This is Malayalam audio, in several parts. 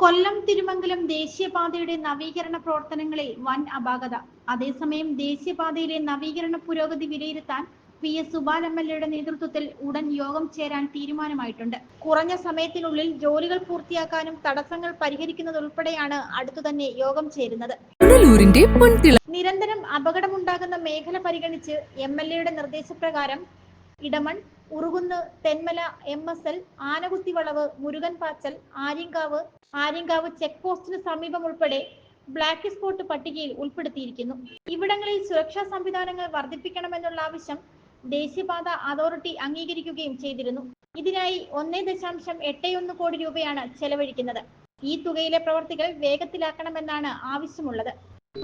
കൊല്ലം തിരുമംഗലം ദേശീയപാതയുടെ നവീകരണ പ്രവർത്തനങ്ങളിൽ വൻ അപാകത. അതേസമയം ദേശീയപാതയിലെ നവീകരണ പുരോഗതി വിലയിരുത്താൻ P S Supal M L എയുടെ നേതൃത്വത്തിൽ ഉടൻ യോഗം ചേരാൻ തീരുമാനമായിട്ടുണ്ട്. കുറഞ്ഞ സമയത്തിനുള്ളിൽ ജോലികൾ പൂർത്തിയാക്കാനും തടസ്സങ്ങൾ പരിഹരിക്കുന്നതുൾപ്പെടെയാണ് അടുത്തു തന്നെ യോഗം ചേരുന്നത്. നിരന്തരം അപകടമുണ്ടാകുന്ന മേഖല പരിഗണിച്ച് എം എൽ എയുടെ നിർദ്ദേശപ്രകാരം Idamon Urukunnu Thenmala M S L Anakuthi വളവ് മുരുകൻ പാച്ചൽ ആര്യങ്കാവ് ആര്യങ്കാവ് ചെക്ക് പോസ്റ്റിന് സമീപം ഉൾപ്പെടെ ബ്ലാക്ക് സ്പോട്ട് പട്ടികയിൽ ഉൾപ്പെടുത്തിയിരിക്കുന്നു. ഇവിടങ്ങളിൽ സുരക്ഷാ സംവിധാനങ്ങൾ വർദ്ധിപ്പിക്കണമെന്നുള്ള ആവശ്യം ദേശീയപാത അതോറിറ്റി അംഗീകരിക്കുകയും ചെയ്തിരുന്നു. ഇതിനായി ഒന്നേ ദശാംശം എട്ട് ഒന്ന് കോടി രൂപയാണ് ചെലവഴിക്കുന്നത്. ഈ തുകയിലെ പ്രവർത്തികൾ വേഗത്തിലാക്കണമെന്നാണ് ആവശ്യമുള്ളത്.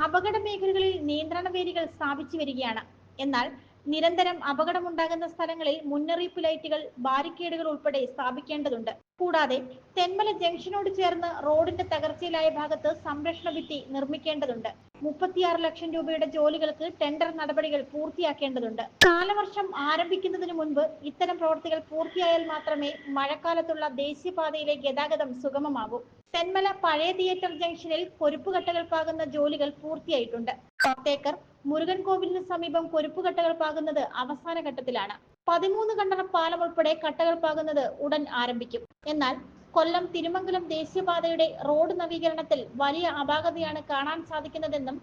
അപകട മേഖലകളിൽ നിയന്ത്രണ വേലികൾ സ്ഥാപിച്ചു വരികയാണ്. എന്നാൽ നിരന്തരം അപകടമുണ്ടാകുന്ന സ്ഥലങ്ങളിൽ മുന്നറിയിപ്പ് ലൈറ്റുകൾ ബാരിക്കേഡുകൾ ഉൾപ്പെടെ സ്ഥാപിക്കേണ്ടതുണ്ട്. കൂടാതെ തെന്മല ജംഗ്ഷനോട് ചേർന്ന് റോഡിന്റെ തകർച്ചയിലായ ഭാഗത്ത് സംരക്ഷണ ഭിത്തി നിർമ്മിക്കേണ്ടതുണ്ട്. മുപ്പത്തിയാറ് ലക്ഷം രൂപയുടെ ജോലികൾക്ക് ടെൻഡർ നടപടികൾ പൂർത്തിയാക്കേണ്ടതുണ്ട്. കാലവർഷം ആരംഭിക്കുന്നതിന് മുൻപ് ഇത്തരം പ്രവൃത്തികൾ പൂർത്തിയായാൽ മാത്രമേ മഴക്കാലത്തുള്ള ദേശീയപാതയിലെ ഗതാഗതം സുഗമമാകൂ. തെന്മല പഴയ തിയേറ്റർ ജംഗ്ഷനിൽ കൊരുപ്പുകട്ടകൾ പാകുന്ന ജോലികൾ പൂർത്തിയായിട്ടുണ്ട്. പത്തേക്കർ മുരുകൻ കോവിലിന് സമീപം പൊരുപ്പുകട്ടകൾ പാകുന്നത് അവസാന ഘട്ടത്തിലാണ്. പതിമൂന്ന് കണ്ടറ പാലം ഉൾപ്പെടെ കട്ടകൾ പാകുന്നത് ഉടൻ ആരംഭിക്കും. എന്നാൽ കൊല്ലം തിരുമംഗലം ദേശീയപാതയുടെ റോഡ് നവീകരണത്തിൽ വലിയ അപാകതയാണ് കാണാൻ സാധിക്കുന്നതെന്നും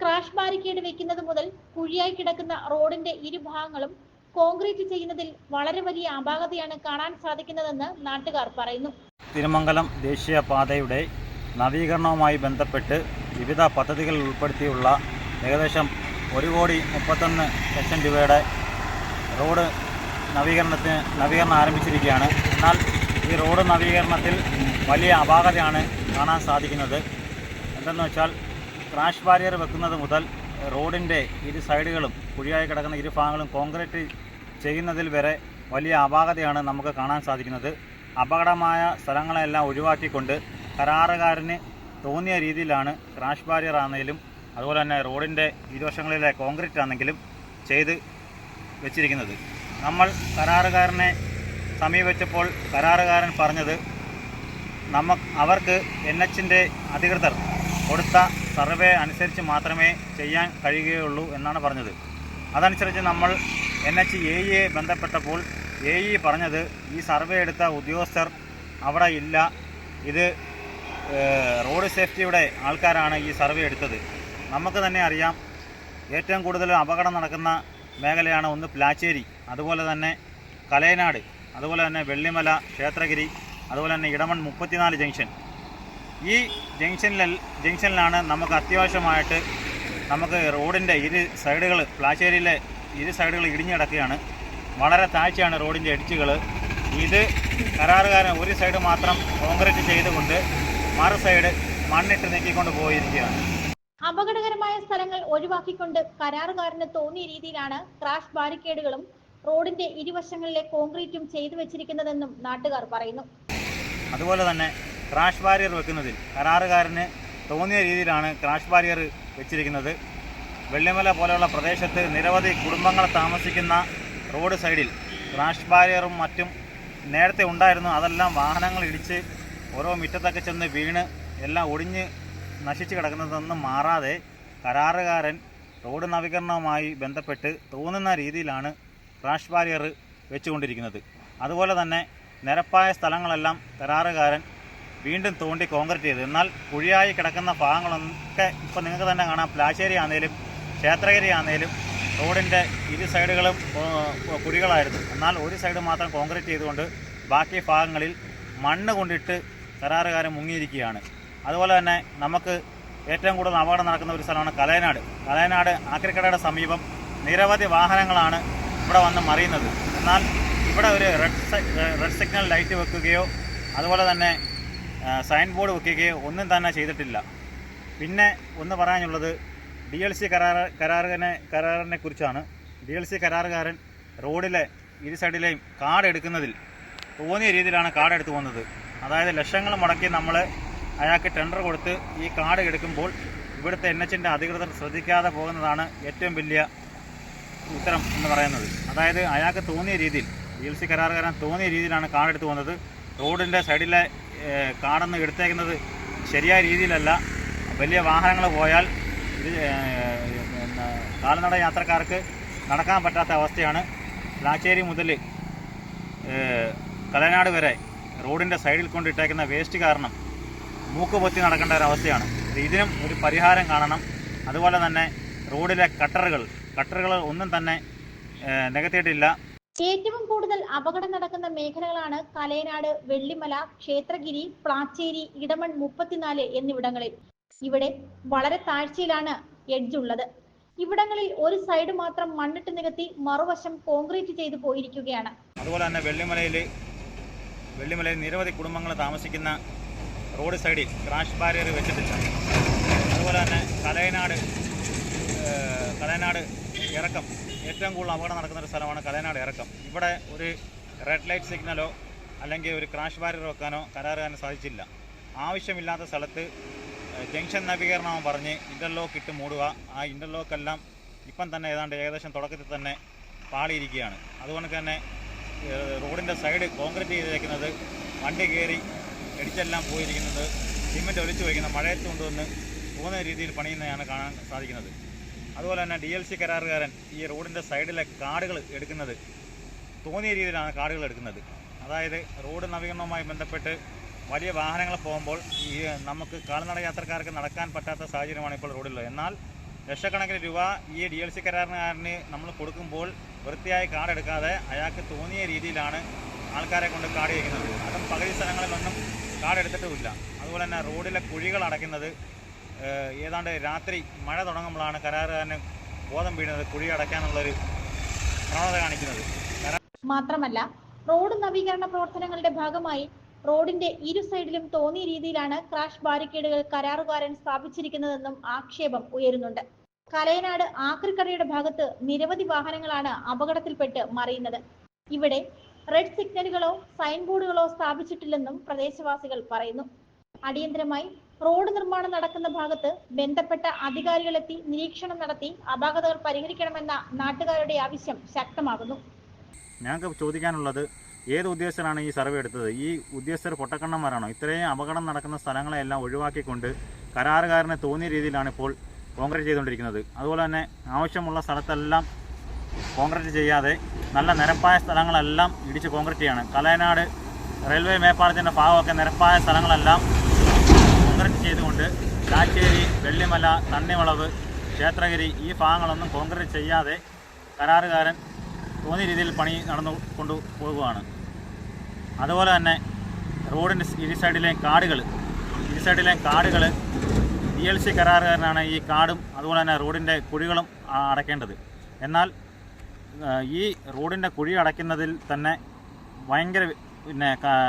ക്രാഷ് ബാരിക്കേഡ് വെക്കുന്നത് മുതൽ കുഴിയായി കിടക്കുന്ന റോഡിന്റെ ഇരുഭാഗങ്ങളും കോൺക്രീറ്റ് ചെയ്യുന്നതിൽ വളരെ വലിയ അപാകതയാണ് കാണാൻ സാധിക്കുന്നതെന്ന് നാട്ടുകാർ പറയുന്നു. തിരുമംഗലം ദേശീയപാതയുടെ നവീകരണവുമായി ബന്ധപ്പെട്ട് വിവിധ പദ്ധതികളിൽ ഉൾപ്പെടുത്തിയുള്ള ഏകദേശം ഒരു കോടി മുപ്പത്തൊന്ന് ലക്ഷം രൂപയുടെ റോഡ് നവീകരണത്തിന് നവീകരണം ആരംഭിച്ചിരിക്കുകയാണ്. എന്നാൽ ഈ റോഡ് നവീകരണത്തിൽ വലിയ അപാകതയാണ് കാണാൻ സാധിക്കുന്നത്. എന്തെന്ന് വെച്ചാൽ ക്രാഷ് ബാരിയർ വെക്കുന്നത് മുതൽ റോഡിന്റെ ഇരു സൈഡുകളും കുഴിയായി കിടക്കുന്ന ഇരു ഭാഗങ്ങളും കോൺക്രീറ്റ് ചെയ്യുന്നതിൽ വരെ വലിയ അപാകതയാണ് നമുക്ക് കാണാൻ സാധിക്കുന്നത്. അപകടമായ സ്ഥലങ്ങളെല്ലാം ഒഴിവാക്കിക്കൊണ്ട് കരാറുകാരന് തോന്നിയ രീതിയിലാണ് ക്രാഷ് ബാരിയർ ആണെങ്കിലും അതുപോലെ തന്നെ റോഡിന്റെ ഇരുവശങ്ങളിലെ കോൺക്രീറ്റ് ആണെങ്കിലും ചെയ്ത് വെച്ചിരിക്കുന്നത്. നമ്മൾ കരാറുകാരനെ സമീപിച്ചപ്പോൾ കരാറുകാരൻ പറഞ്ഞത് നമ്മ അവർക്ക് എൻ എച്ചിന്റെ അധികൃതർ കൊടുത്ത സർവേ അനുസരിച്ച് മാത്രമേ ചെയ്യാൻ കഴിയുകയുള്ളൂ എന്നാണ് പറഞ്ഞത്. അതനുസരിച്ച് നമ്മൾ എൻ എച്ച് എ ഇയെ ബന്ധപ്പെട്ടപ്പോൾ എ ഇ പറഞ്ഞത് ഈ സർവേ എടുത്ത ഉദ്യോഗസ്ഥർ അവിടെ ഇല്ല. ഇത് റോഡ് സേഫ്റ്റിയുടെ ആൾക്കാരാണ് ഈ സർവേ എടുത്തത്. നമുക്ക് തന്നെ അറിയാം ഏറ്റവും കൂടുതൽ അപകടം നടക്കുന്ന മേഖലയാണ് ഒന്ന് പ്ലാച്ചേരി അതുപോലെ തന്നെ കലയനാട് അതുപോലെ തന്നെ വെള്ളിമല ക്ഷേത്രഗിരി അതുപോലെ തന്നെ ഇടമൺ മുപ്പത്തിനാല് ജംഗ്ഷൻ. ഈ ജംഗ്ഷനിൽ ജംഗ്ഷനിലാണ് നമുക്ക് അത്യാവശ്യമായിട്ട് നമുക്ക് റോഡിന്റെ ഇരു സൈഡുകൾ പ്ലാശ്ശേരിയിലെ ഇരു സൈഡുകൾ ഇടിഞ്ഞു കിടക്കുകയാണ്. വളരെ താഴ്ചയാണ് റോഡിന്റെ ഇടിച്ചുകൾ. ഇത് കരാറുകാരൻ ഒരു സൈഡ് മാത്രം കോൺക്രീറ്റ് ചെയ്തുകൊണ്ട് മറു സൈഡ് മണ്ണിട്ട് നീക്കിക്കൊണ്ട് പോയിരിക്കുകയാണ്. അപകടകരമായ സ്ഥലങ്ങൾ ഒഴിവാക്കിക്കൊണ്ട് കരാറുകാരന് തോന്നിയ രീതിയിലാണ് ക്രാഷ് ബാരിക്കേഡുകളും റോഡിന്റെ ഇരുവശങ്ങളിലെ കോൺക്രീറ്റും ചെയ്തു വെച്ചിരിക്കുന്നതെന്നും നാട്ടുകാർ പറയുന്നു. അതുപോലെ തന്നെ ക്രാഷ് ബാരിയർ വെക്കുന്നതിൽ കരാറുകാരന് തോന്നിയ രീതിയിലാണ് ക്രാഷ് ബാരിയർ വെച്ചിരിക്കുന്നത്. വെള്ളിമല പോലെയുള്ള പ്രദേശത്ത് നിരവധി കുടുംബങ്ങൾ താമസിക്കുന്ന റോഡ് സൈഡിൽ ക്രാഷ് ബാരിയറും മറ്റും നേരത്തെ ഉണ്ടായിരുന്നു. അതെല്ലാം വാഹനങ്ങൾ ഇടിച്ച് ഓരോ മുറ്റത്തൊക്കെ ചെന്ന് വീണ് എല്ലാം ഒടിഞ്ഞ് നശിച്ച് കിടക്കുന്നതെന്ന് മാറാതെ കരാറുകാരൻ റോഡ് നവീകരണവുമായി ബന്ധപ്പെട്ട് തോന്നുന്ന രീതിയിലാണ് ക്രാഷ് ബാരിയർ വെച്ചുകൊണ്ടിരിക്കുന്നത്. അതുപോലെ തന്നെ നിരപ്പായ സ്ഥലങ്ങളെല്ലാം കരാറുകാരൻ വീണ്ടും തോണ്ടി കോൺക്രീറ്റ് ചെയ്തു. എന്നാൽ കുഴിയായി കിടക്കുന്ന ഭാഗങ്ങളൊക്കെ ഇപ്പോൾ നിങ്ങൾക്ക് തന്നെ കാണാം. പ്ലാശ്ശേരി ആണെങ്കിലും ക്ഷേത്രഗിരി ആണെങ്കിലും റോഡിന്റെ ഇരു സൈഡുകളും കുഴികളായിരുന്നു. എന്നാൽ ഒരു സൈഡ് മാത്രം കോൺക്രീറ്റ് ചെയ്തുകൊണ്ട് ബാക്കി ഭാഗങ്ങളിൽ മണ്ണ് കൊണ്ടിട്ട് കരാറുകാരൻ മുങ്ങിയിരിക്കുകയാണ്. അതുപോലെ തന്നെ നമുക്ക് ഏറ്റവും കൂടുതൽ അപകടം നടക്കുന്ന ഒരു സ്ഥലമാണ് കലയനാട്. കലയനാട് ആക്രിക്കടയുടെ സമീപം നിരവധി വാഹനങ്ങളാണ് ഇവിടെ വന്ന് മറിയുന്നത്. എന്നാൽ ഇവിടെ ഒരു റെഡ് റെഡ് സിഗ്നൽ ലൈറ്റ് വെക്കുകയോ അതുപോലെ തന്നെ സൈൻ ബോർഡ് വെക്കുകയോ ഒന്നും തന്നെ ചെയ്തിട്ടില്ല. പിന്നെ ഒന്ന് പറയാനുള്ളത് ഡി എൽ സി കരാർ കരാറിനെ കരാറിനെ കുറിച്ചാണ്. ഡി എൽ സി കരാറുകാരൻ റോഡിലെ ഇരു സൈഡിലെയും കാർഡ് എടുക്കുന്നതിൽ തോന്നിയ രീതിയിലാണ് കാർഡ് എടുത്തു പോകുന്നത്. അതായത് ലക്ഷങ്ങൾ മുടക്കി നമ്മൾ അയാൾക്ക് ടെൻഡർ കൊടുത്ത് ഈ കാട് എടുക്കുമ്പോൾ ഇവിടുത്തെ എൻ എച്ചിന്റെ അധികൃതർ ശ്രദ്ധിക്കാതെ പോകുന്നതാണ് ഏറ്റവും വലിയ ഉത്തരം എന്ന് പറയുന്നത്. അതായത് അയാൾക്ക് തോന്നിയ രീതിയിൽ ഡി എൽ സി കരാറുകാരൻ തോന്നിയ രീതിയിലാണ് കാടെടുത്ത് പോകുന്നത്. റോഡിന്റെ സൈഡിലെ കാടെന്ന് എടുത്തേക്കുന്നത് ശരിയായ രീതിയിലല്ല. വലിയ വാഹനങ്ങൾ പോയാൽ ഇത് കാൽനട യാത്രക്കാർക്ക് നടക്കാൻ പറ്റാത്ത അവസ്ഥയാണ്. ലാച്ചേരി മുതൽ കലനാട് വരെ റോഡിന്റെ സൈഡിൽ കൊണ്ടിട്ടേക്കുന്ന വേസ്റ്റ് കാരണം മൂക്ക് പൊത്തി നടക്കേണ്ട ഒരു അവസ്ഥയാണ് ഇതിനും ഒരു പരിഹാരം കാണണം. അതുപോലെ തന്നെ റോഡിലെ കട്ടറുകൾ കട്ടറുകൾ ഒന്നും തന്നെ നികത്തിയിട്ടില്ല. ഏറ്റവും കൂടുതൽ അപകടം നടക്കുന്ന മേഖലകളാണ് കലയനാട് വെള്ളിമല ക്ഷേത്രഗിരി പ്ലാച്ചേരി ഇടമൺ മുപ്പത്തിനാല് എന്നിവിടങ്ങളിൽ. ഇവിടെ വളരെ താഴ്ചയിലാണ് എഡ്ജ് ഉള്ളത്. ഇവിടങ്ങളിൽ ഒരു സൈഡ് മാത്രം മണ്ണിട്ട് നികത്തി മറുവശം കോൺക്രീറ്റ് ചെയ്തു പോയിരിക്കുകയാണ്. അതുപോലെ തന്നെ വെള്ളിമലയിൽ വെള്ളിമലയിൽ നിരവധി കുടുംബങ്ങൾ താമസിക്കുന്ന റോഡ് സൈഡിൽ ക്രാഷ് ബാരിയർ വെച്ചിട്ടില്ല അതുപോലെ തന്നെ കലയനാട് കലയനാട് ഇറക്കം. ഏറ്റവും കൂടുതൽ അപകടം നടക്കുന്ന ഒരു സ്ഥലമാണ് കലയനാട് ഇറക്കം. ഇവിടെ ഒരു റെഡ് ലൈറ്റ് സിഗ്നലോ അല്ലെങ്കിൽ ഒരു ക്രാഷ് ബാരിയർ വെക്കാനോ കരാറുകാരന് സാധിച്ചില്ല. ആവശ്യമില്ലാത്ത സ്ഥലത്ത് ജംഗ്ഷൻ നവീകരണം പറഞ്ഞ് ഇന്റർലോക്ക് ഇട്ട് മൂടുക. ആ ഇന്റർലോക്കെല്ലാം ഇപ്പം തന്നെ ഏതാണ്ട് ഏകദേശം തുടക്കത്തിൽ തന്നെ പാളിയിരിക്കുകയാണ്. അതുകൊണ്ട് തന്നെ റോഡിന്റെ സൈഡ് കോൺക്രീറ്റ് ചെയ്തേക്കുന്നത് വണ്ടി കയറി ഇടിച്ചെല്ലാം പോയിരിക്കുന്നത്. സിമെന്റ് ഒലിച്ചു വയ്ക്കുന്ന മഴയത്ത് കൊണ്ടുവന്ന് പോകുന്ന രീതിയിൽ പണിയുന്നതാണ് കാണാൻ സാധിക്കുന്നത്. അതുപോലെ തന്നെ ഡി എൽ സി കരാറുകാരൻ ഈ റോഡിന്റെ സൈഡിലെ കാടുകൾ എടുക്കുന്നത് തോന്നിയ രീതിയിലാണ് കാടുകൾ എടുക്കുന്നത്. അതായത് റോഡ് നവീകരണവുമായി ബന്ധപ്പെട്ട് വലിയ വാഹനങ്ങൾ പോകുമ്പോൾ ഈ നമുക്ക് കാൽനട യാത്രക്കാർക്ക് നടക്കാൻ പറ്റാത്ത സാഹചര്യമാണ് ഇപ്പോൾ റോഡിലുള്ളത്. എന്നാൽ ലക്ഷക്കണക്കിന് രൂപ ഈ ഡി എൽ സി കരാറുകാരന് നമ്മൾ കൊടുക്കുമ്പോൾ വൃത്തിയായി കാടെടുക്കാതെ അയാൾക്ക് തോന്നിയ രീതിയിലാണ് ആൾക്കാരെ കൊണ്ട് കാട് വയ്ക്കുന്നത്. അതും പകുതി സ്ഥലങ്ങളിലൊന്നും കാടെടുത്തിട്ടുമില്ല. അതുപോലെ തന്നെ റോഡിലെ കുഴികൾ അടയ്ക്കുന്നത് ഏതാണ്ട് രാത്രി മഴ തുടങ്ങുമ്പോഴാണ് കരാറുകാരന് ബോധം വീഴുന്നത് കുഴി അടയ്ക്കാനുള്ളൊരു പ്രവണത കാണിക്കുന്നത്. മാത്രമല്ല റോഡ് നവീകരണ പ്രവർത്തനങ്ങളുടെ ഭാഗമായി റോഡിന്റെ ഇരു സൈഡിലും തോന്നിയ രീതിയിലാണ് ക്രാഷ് ബാരിക്കേഡുകൾ കരാറുകാരൻ സ്ഥാപിച്ചിരിക്കുന്നതെന്നും ആക്ഷേപം ഉയരുന്നുണ്ട്. കലയനാട് ആക്രിക്കടയുടെ ഭാഗത്ത് നിരവധി വാഹനങ്ങളാണ് അപകടത്തിൽപ്പെട്ട് മറിയുന്നത്. ഇവിടെ റെഡ് സിഗ്നലുകളോ സൈൻ ബോർഡുകളോ സ്ഥാപിച്ചിട്ടില്ലെന്നും പ്രദേശവാസികൾ പറയുന്നു. അടിയന്തരമായി റോഡ് നിർമ്മാണം നടക്കുന്ന ഭാഗത്ത് ബന്ധപ്പെട്ട അധികാരികളെത്തി നിരീക്ഷണം നടത്തി അപാകതകൾ പരിഹരിക്കണമെന്ന നാട്ടുകാരുടെ ആവശ്യം ശക്തമാകുന്നു. ഞങ്ങൾക്ക് ചോദിക്കാനുള്ളത് ഏത് ഉദ്യോഗസ്ഥരാണ് ഈ സർവേ എടുത്തത്? ഈ ഉദ്യോഗസ്ഥർ പൊട്ടക്കണ്ണന്മാരാണോ? ഇത്രയും അപകടം നടക്കുന്ന സ്ഥലങ്ങളെല്ലാം ഒഴിവാക്കിക്കൊണ്ട് കരാറുകാരനെ തോന്നിയ രീതിയിലാണ് ഇപ്പോൾ കോൺക്രീറ്റ് ചെയ്തുകൊണ്ടിരിക്കുന്നത്. അതുപോലെ തന്നെ ആവശ്യമുള്ള സ്ഥലത്തെല്ലാം കോൺക്രീറ്റ് ചെയ്യാതെ നല്ല നിരപ്പായ സ്ഥലങ്ങളെല്ലാം ഇടിച്ച് കോൺക്രീറ്റ് ചെയ്യാണ്. കലയനാട് റെയിൽവേ മേപ്പാളത്തിന്റെ ഭാഗമൊക്കെ നിരപ്പായ സ്ഥലങ്ങളെല്ലാം കോൺക്രീറ്റ് ചെയ്തുകൊണ്ട് കാച്ചേരി വെള്ളിമല തണ്ണിവളവ് ക്ഷേത്രഗിരി ഈ ഭാഗങ്ങളൊന്നും കോൺക്രീറ്റ് ചെയ്യാതെ കരാറുകാരൻ തോന്നിയ രീതിയിൽ പണി നടന്നു കൊണ്ടു പോകുകയാണ് അതുപോലെ തന്നെ റോഡിന്റെ ഇരു സൈഡിലെയും കാടുകൾ ഇരു സൈഡിലെയും കാടുകൾ ഡി എൽ സി കരാറുകാരനാണ് ഈ കാടും അതുപോലെ തന്നെ റോഡിന്റെ കുഴികളും അടയ്ക്കേണ്ടത്. എന്നാൽ ഈ റോഡിന്റെ കുഴി അടയ്ക്കുന്നതിൽ തന്നെ ഭയങ്കര പിന്നെ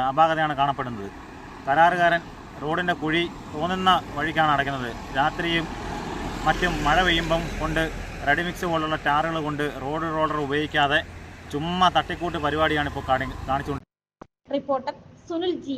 അപാകതയാണ് കാണപ്പെടുന്നത്. കരാറുകാരൻ റോഡിന്റെ കുഴി തോന്നുന്ന വഴിക്കാണ് അടയ്ക്കുന്നത്. രാത്രിയും മറ്റും മഴ പെയ്യുമ്പം കൊണ്ട് റെഡിമിക്സ് പോലുള്ള ടാറുകൾ കൊണ്ട് റോഡ് റോളർ ഉപയോഗിക്കാതെ ചുമ്മാ തട്ടിക്കൂട്ട് പരിപാടിയാണ് ഇപ്പോൾ കാണി കാണിച്ചുകൊണ്ട് reporter Sunil G.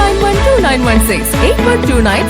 nine one two nine one six eight one two nine.